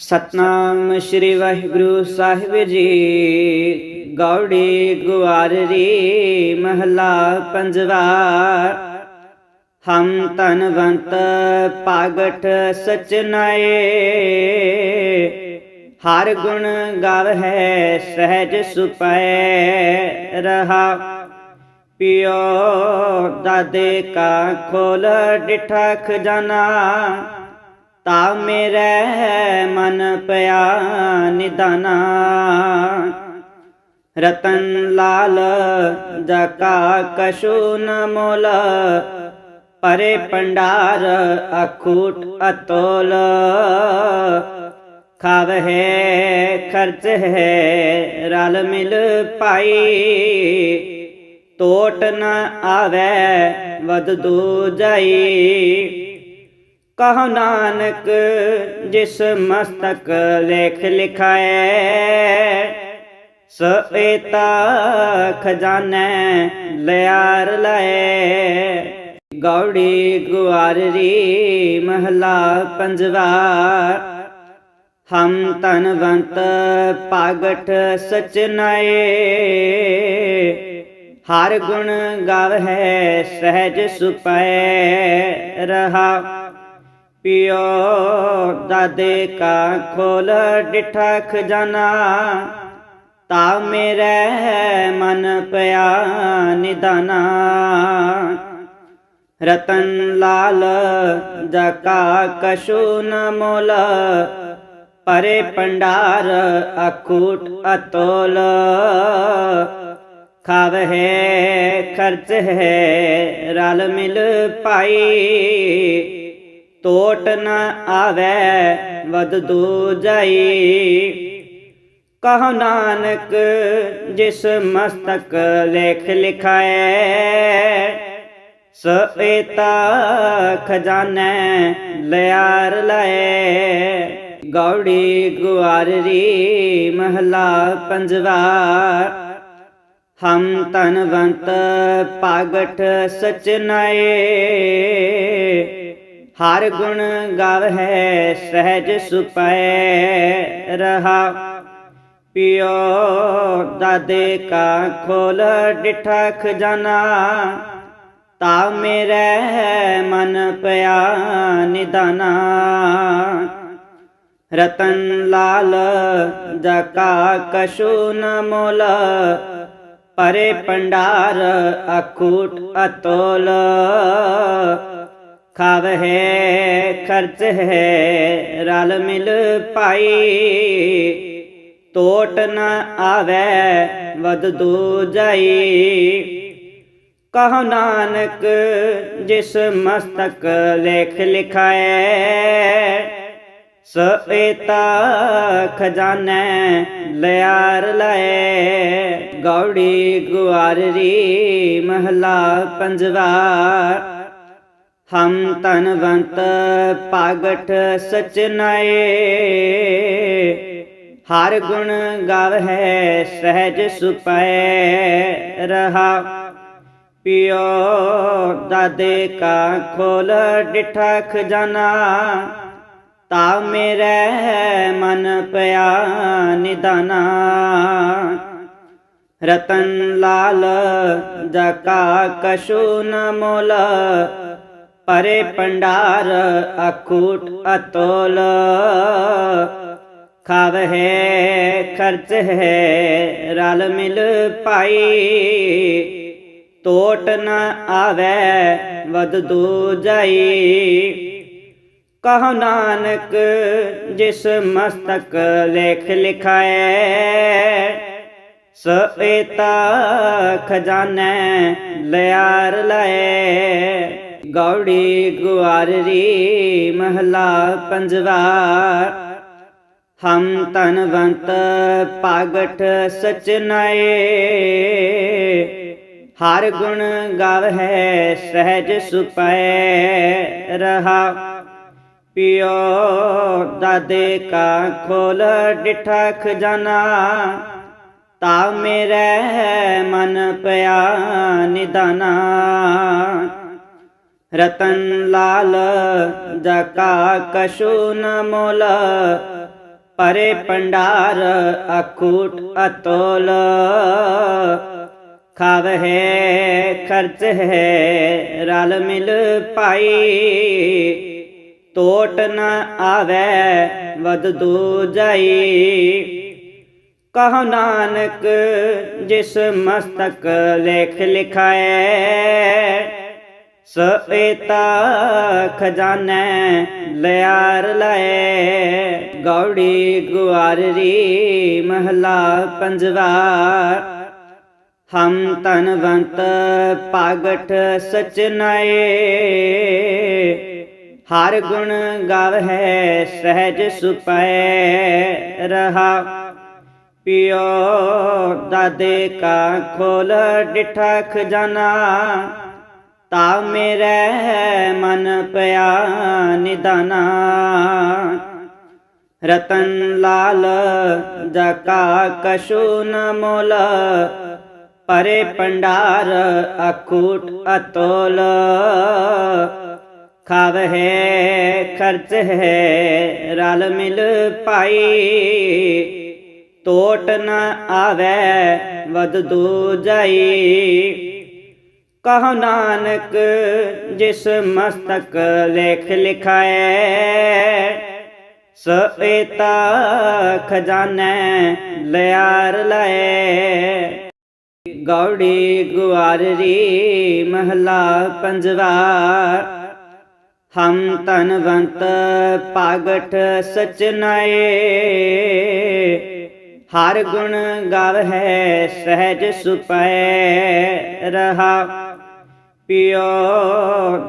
ਸਤਨਾਮ ਸ੍ਰੀ ਵਾਹਿਗੁਰੂ ਸਾਹਿਬ ਜੀ। ਗੌੜੀ ਗੁਆਰੀ ਮਹਲਾ ਪੰਜਵਾ। ਹਮ ਤਨਵੰਤ ਪਾਗਟ ਸਚਨਾਏ ਹਰ ਗੁਣ ਗਾਵਹਿ ਸਹਿਜ ਸੁਪੈ ਰਹਾ। ਪਿਓ ਦਾਦੇ ਕਾ ਖੋਲ ਡਿਠਾ ਖਜ਼ਾਨਾ ਤਾ ਮੇਰੇ ਮਨ ਪਿਆ ਨਿਦਾਨਾ ਰਤਨ ਲਾਲ ਜਕਾ ਕਸ਼ੂ ਨ ਮੋਲ, ਪਰੇ ਪੰਡਾਰ ਅਖੂਟ ਅਤੋਲ। ਖਾਵਹਿ ਖਰਚ ਹੈ, ਰਲ ਮਿਲ ਪਾਈ ਟੋਟ ਨ ਆਵੇ ਵਦ ਦੂ ਜਾਈ। ਕਹੋ ਨਾਨਕ, ਜਿਸ ਮਸਤਕ ਲੇਖ ਲਿਖਾਏ ਸਏਤਾ ਖਜ਼ਾਨੇ ਲਿਆਰ ਲਏ। ਗੌੜੀ ਗੁਆਰੀ ਮਹਲਾ ਪੰਜਵਾ, ਹਮ ਤਨਵੰਤ ਪਾਗਟ ਸਚਨਾਏ। ਹਰ ਗੁਣ ਗਾਵ ਹੈ ਸਹਿਜ ਸੁਪੈ ਰਹਾ। ਪਿਓ ਦਾਦੇ ਕਾ ਖੋਲ ਡਿਠਾ ਖਜ਼ਾਨਾ ਤਾ ਮੇਰੇ ਮਨ ਪਿਆ ਨਿਦਾਨਾ। ਰਤਨ ਲਾਲ ਜਕਾ ਕਸ਼ੂ ਨ ਮੋਲ, ਪਰੇ ਪੰਡਾਰ ਅਖੂਟ ਅਤੋਲ। ਖਾਵਹਿ ਖਰਚ ਹੈ, ਰਲ ਮਿਲ ਪਾਈ ਟੋਟ ਨ ਆਵੇ ਵਦ ਦੂ ਜਾਈ ਕਹ ਨਾਨਕ, ਜਿਸ ਮਸਤਕ ਲੇਖ ਲਿਖਾਏ ਸਏਤਾ ਖਜ਼ਾਨੇ ਲਿਆਰ ਲਏ। ਗੌੜੀ ਗੁਆਰੀ ਮਹਲਾ ਪੰਜਵਾ, ਹਮ ਤਨਵੰਤ ਪਾਗਟ ਸਚਨਾਏ। ਹਰ ਗੁਣ ਗਾਵਹਿ, ਸਹਿਜ ਸੁਪੈ ਰਹਾ। ਪਿਓ ਦਾਦੇ ਕਾ ਖੋਲ ਡਿਠਾ ਖਜ਼ਾਨਾ ਤਾ ਮੇਰੇ ਮਨ ਪਿਆ ਨਿਦਾਨਾ। ਰਤਨ ਲਾਲ, ਜਕਾ ਕਸ਼ੂ ਨ ਮੋਲ। ਪਰੇ ਪੰਡਾਰ, ਅਖੂਟ ਅਤੋਲ। ਖਾਵਹਿ ਖਰਚ ਹੈ ਰਲ ਮਿਲ ਪਾਈ। ਟੋਟ ਨ ਆਵੇ ਵਦ ਦੂ ਜਾਈ ਕਹੋ ਨਾਨਕ, ਜਿਸ ਮਸਤਕ ਲੇਖ ਲਿਖਾਏ ਸਏਤਾ ਖਜ਼ਾਨੇ ਲਿਆਰ ਲਏ। ਗੌੜੀ ਗੁਆਰੀ ਮਹਲਾ ਪੰਜਵਾ। ਹਮ ਤਨਵੰਤ ਪਾਗਟ ਸਚਨਾਏ ਹਰ ਗੁਣ ਗਾਵਹਿ ਸਹਿਜ ਸੁਪੈ ਰਹਾ। ਪਿਓ ਦਾਦੇ ਕਾ ਖੋਲ ਡਿਠਾ ਖਜ਼ਾਨਾ ਤਾ ਮੇਰੇ ਮਨ ਪਿਆ ਨਿਦਾਨਾ। ਰਤਨ ਲਾਲ ਜਕਾ ਕਸ਼ੂ ਨ ਮੋਲ। ਪਰੇ ਪੰਡਾਰ ਅਖੂਟ ਅਤੋਲ। ਖਾਵਹਿ ਖਰਚ ਹੈ, ਰਲ ਮਿਲ ਪਾਈ ਟੋਟ ਨ ਆਵੇ ਵਦ ਦੂ ਜਾਈ ਕਹ ਨਾਨਕ, ਜਿਸ ਮਸਤਕ ਲੇਖ ਲਿਖਾਏ ਸਏਤਾ ਖਜ਼ਾਨੇ ਲਿਆਰ ਲਏ। ਗੌੜੀ ਗੁਆਰੀ ਮਹਲਾ ਪੰਜਵਾ। ਹਮ ਤਨਵੰਤ ਪਾਗਟ ਸਚਨਾਏ ਹਰ ਗੁਣ ਗਾਵਹਿ ਸਹਿਜ ਸੁਪੈ ਰਹਾ। ਪਿਓ ਦਾਦੇ ਕਾ ਖੋਲ ਡਿਠਾ ਖਜ਼ਾਨਾ ਤਾ ਮੇਰੇ ਮਨ ਪਿਆ ਨਿਦਾਨਾ। ਰਤਨ ਲਾਲ, ਜਕਾ ਕਸ਼ੂ ਨ ਮੋਲ, ਪਰੇ ਪੰਡਾਰ ਅਕੂਟ ਅਤੋਲ। ਖਾਵਹਿ ਖਰਚ ਹੈ, ਰਲ ਮਿਲ ਪਾਈ ਟੋਟ ਨ ਆਵੈ ਵਦ ਦੂ ਜਾਈ ਕਹੋ ਨਾਨਕ, ਜਿਸ ਮਸਤਕ ਲੇਖ ਲਿਖਾਏ ਸਏਤਾ ਖਜ਼ਾਨੇ ਲਿਆਰ ਲਏ। ਗੌੜੀ ਗੁਆਰੀ ਮਹਲਾ ਪੰਜਵਾ। ਹਮ ਤਨਵੰਤ ਪਾਗਠ ਸਚਨਾਏ। ਹਰ ਗੁਣ ਗਾਵਹਿ ਸਹਿਜ ਸੁਪੈ ਰਹਾ। ਪਿਓ ਦਾਦੇ ਕਾ ਖੋਲ ਡਿਠਾ ਖਜ਼ਾਨਾ। ਤਾ ਮੇਰੇ ਮਨ ਪਿਆ ਨਿਦਾਨਾ। ਰਤਨ ਲਾਲ ਜਕਾ ਕਸ਼ੂ ਨ ਮੋਲ, ਪਰੇ ਪੰਡਾਰ ਅਕੂਟ ਅਤੋਲ। ਖਾਵਹਿ ਖਰਚ ਹੈ ਰਲ ਮਿਲ ਪਾਈ ਟੋਟ ਨ ਆਵੈ ਵਦ ਦੂ ਜਾਈ। ਕਹੋ ਨਾਨਕ, ਜਿਸ ਮਸਤਕ ਲੇਖ ਲਿਖਾਏ ਸਏਤਾ ਖਜ਼ਾਨੇ ਲਿਆਰ ਲਏ। ਗੌੜੀ ਗੁਆਰੀ ਮਹਲਾ ਪੰਜਵਾ, ਹਮ ਤਨਵੰਤ ਪਾਗਠ ਸਚਨਾਏ। ਹਰ ਗੁਣ ਗਾਵ ਹੈ ਸਹਿਜ ਸੁਪੈ ਰਹਾ। ਪਿਓ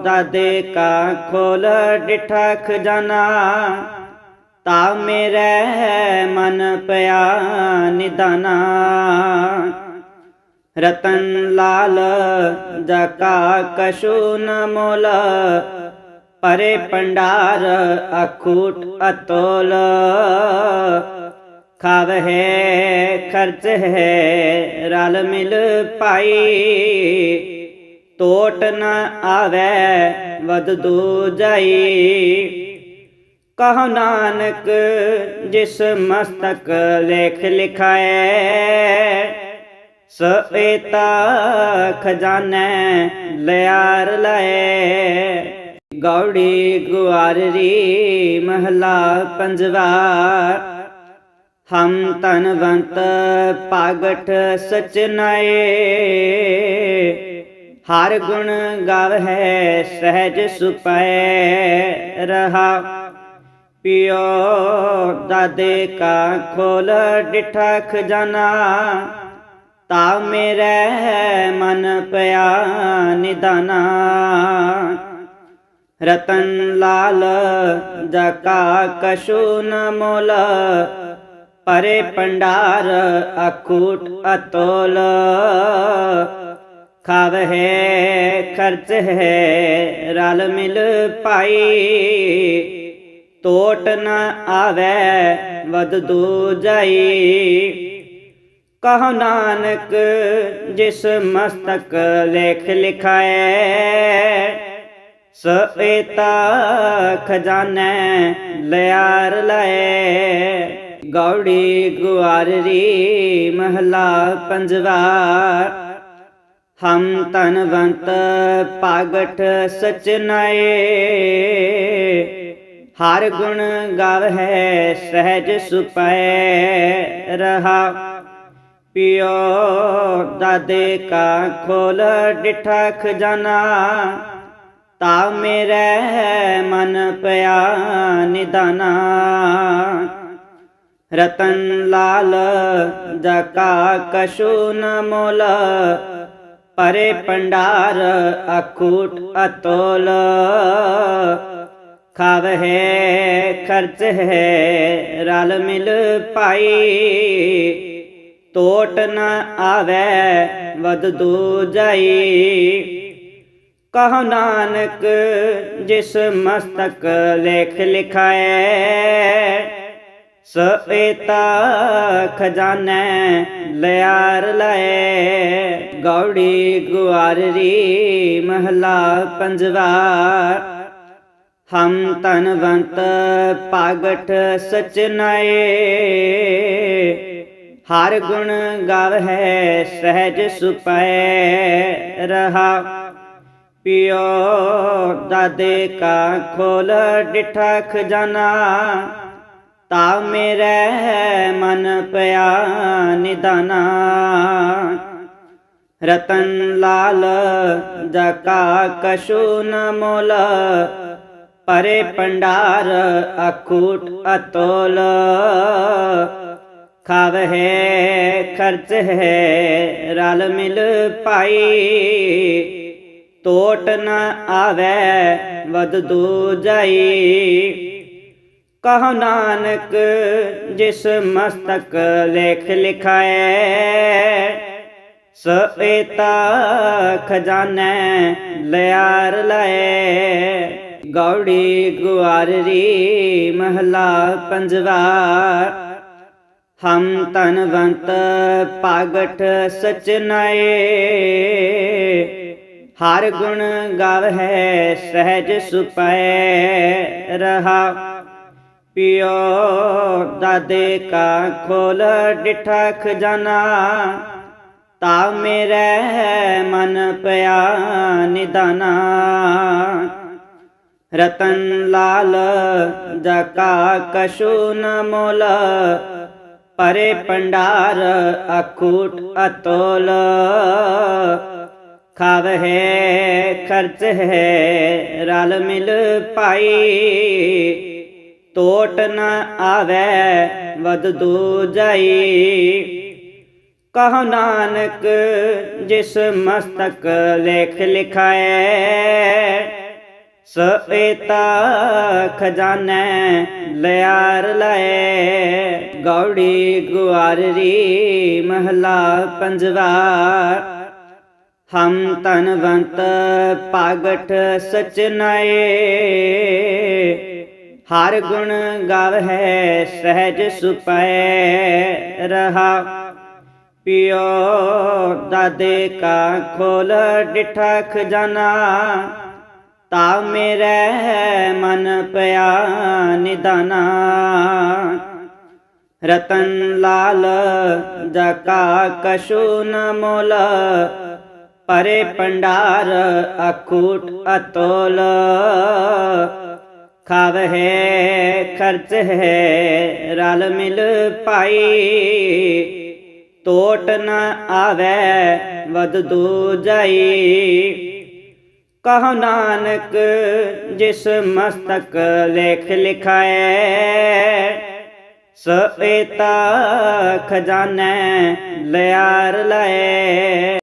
ਦਾਦੇ ਕਾ ਖੋਲ ਡਿਠਾ ਖਜ਼ਾਨਾ ਤਾ ਮੇਰੇ ਮਨ ਪਿਆ ਨਿਦਾਨਾ। ਰਤਨ ਲਾਲ ਜਕਾ ਕਸ਼ੂ ਨ ਮੋਲ, ਪਰੇ ਪੰਡਾਰ ਅਖੂਟ ਅਤੋਲ। ਖਾਵਹਿ ਖਰਚ ਹੈ ਰਲ ਮਿਲ ਪਾਈ ਟੋਟ ਨ ਆਵੈ ਵਦ ਦੂ ਜਾਈ। ਕਹ ਨਾਨਕ, ਜਿਸ ਮਸਤਕ ਲੇਖ ਲਿਖਾਏ ਸਏਤਾ ਖਜ਼ਾਨੇ ਲਿਆਰ ਲਏ। ਗੌੜੀ ਗੁਆਰੀ ਮਹਲਾ ਪੰਜਵਾ, ਹਮ ਤਨਵੰਤ ਪਾਗਠ ਸਚਨਾਏ। ਹਰ ਗੁਣ ਗਾਵਹਿ, ਸਹਿਜ ਸੁਪੈ ਰਹਾ। ਪਿਓ ਦਾਦੇ ਕਾ ਖੋਲ ਡਿਠਾ ਖਜ਼ਾਨਾ ਤਾ ਮੇਰੇ ਮਨ ਪਿਆ ਨਿਦਾਨਾ। ਰਤਨ ਲਾਲ, ਜਕਾ ਕਸ਼ੂ ਨ ਮੋਲ। ਪਰੇ ਪੰਡਾਰ ਅਕੂਟ ਅਤੋਲ। ਖਾਵਹਿ, ਖਰਚ ਹੈ, ਰਲ ਮਿਲ ਪਾਈ ਟੋਟ ਨ ਆਵੈ ਵਦ ਦੂ ਜਾਈ। ਕਹੋ ਨਾਨਕ, ਜਿਸ ਮਸਤਕ ਲੇਖ ਲਿਖਾਏ ਸਏਤਾ ਖਜ਼ਾਨੇ ਲਿਆਰ ਲਏ। ਗੌੜੀ ਗੁਆਰੀ ਮਹਲਾ ਪੰਜਵਾ ਹਮ ਤਨਵੰਤ ਪਾਗਠ ਸਚਨਾਏ ਹਰ ਗੁਣ ਗਾਵਹਿ ਸਹਿਜ ਸੁਪੈ ਰਹਾ। ਪਿਓ ਦਾਦੇ ਕਾ ਖੋਲ ਡਿਠਾ ਖਜ਼ਾਨਾ। ਤਾ ਮੇਰੇ ਮਨ ਪਿਆ ਨਿਦਾਨਾ। ਰਤਨ ਲਾਲ ਜਕਾ ਕਸ਼ੂ ਨ ਮੋਲ। ਪਰੇ ਪੰਡਾਰ ਅਕੂਟ ਅਤੋਲ। ਖਾਵਹਿ ਖਰਚ ਹੈ, ਰਲ ਮਿਲ ਪਾਈ ਟੋਟ ਨ ਆਵੈ ਵਦ ਦੂ ਜਾਈ ਕਹੋ ਨਾਨਕ, ਜਿਸ ਮਸਤਕ ਲੇਖ ਲਿਖਾਏ ਸਏਤਾ ਖਜ਼ਾਨੇ ਲਿਆਰ ਲਏ। ਗੌੜੀ ਗੁਆਰੀ ਮਹਲਾ ਪੰਜਵਾ। ਹਮ ਤਨਵੰਤ ਪਾਗਠ ਸਚਨਾਏ ਹਰ ਗੁਣ ਗਾਵਹਿ ਸਹਿਜ ਸੁਪੈ ਰਹਾ। ਪਿਓ ਦਾਦੇ ਕਾ ਖੋਲ ਡਿਠਾ ਖਜ਼ਾਨਾ। ਤਾ ਮੇਰੇ ਮਨ ਪਿਆ ਨਿਦਾਨਾ। ਰਤਨ ਲਾਲ, ਜਕਾ ਕਸ਼ੂ ਨ ਮੋਲ, ਪਰੇ ਪੰਡਾਰ ਅਕੂਟ ਅਤੋਲ। ਖਾਵ ਹੈ, ਖਰਚ ਹੈ, ਰਲ ਮਿਲ ਪਾਈ ਟੋਟ ਨ ਆਵੇ ਵਦ ਦੂ ਜਾਈ ਕਹ ਨਾਨਕ, ਜਿਸ ਮਸਤਕ ਲੇਖ ਲਿਖਾਏ ਸਏਤਾ ਖਜ਼ਾਨੇ ਲਿਆਰ ਲਏ। ਗੌੜੀ ਗੁਆਰੀ ਮਹਲਾ ਪੰਜਵਾ। ਹਮ ਤਨਵੰਤ ਪਾਗਠ ਸਚਨਾਏ। ਹਰ ਗੁਣ ਗਾਵਹਿ ਸਹਿਜ ਸੁਪੈ ਰਹਾ। ਪਿਓ ਦਾਦੇ ਕਾ ਖੋਲ ਡਿਠਾ ਖਜ਼ਾਨਾ। ਤਾ ਮੇਰੇ ਮਨ ਪਿਆ ਨਿਦਾਨਾ। ਰਤਨ ਲਾਲ ਜਕਾ ਕਸ਼ੂ ਨ ਮੋਲ, ਪਰੇ ਪੰਡਾਰ ਅਕੂਟ ਅਤੋਲ। ਖਾਵ ਹੈ, ਖਰਚ ਹੈ, ਰਲ ਮਿਲ ਪਾਈ ਟੋਟ ਨ ਆਵੇ ਵਦ ਦੂ ਜਾਈ। ਕਹੋ ਨਾਨਕ, ਜਿਸ ਮਸਤਕ ਲੇਖ ਲਿਖਾਏ ਸਏਤਾ ਖਜ਼ਾਨੇ ਲਿਆਰ ਲਏ। ਗੌੜੀ ਗੁਆਰੀ ਮਹਲਾ ਪੰਜਵਾ, ਹਮ ਤਨਵੰਤ ਪਾਗਠ ਸਚਨਾਏ। ਹਰ ਗੁਣ ਗਾਵ ਹੈ ਸਹਿਜ ਸੁਪੈ ਰਹਾ। ਪਿਓ, ਦਾਦੇ ਕਾ ਖੋਲ ਡਿਠਾ ਖਜ਼ਾਨਾ ਤਾ ਮੇਰੇ ਮਨ ਪਿਆ ਨਿਦਾਨਾ। ਰਤਨ ਲਾਲ ਜਕਾ ਕਸ਼ੂ ਨ ਮੋਲ, ਪਰੇ ਪੰਡਾਰ ਅਕੂਟ ਅਤੋਲ। ਖਾਵਹਿ ਖਰਚ ਹੈ, ਰਲ ਮਿਲ ਪਾਈ ਟੋਟ ਨ ਆਵੇ ਵਦ ਦੂ ਜਾਈ ਕਹ ਨਾਨਕ, ਜਿਸ ਮਸਤਕ ਲੇਖ ਲਿਖਾਏ ਸਏਤਾ ਖਜ਼ਾਨੇ ਲਿਆਰ ਲਏ।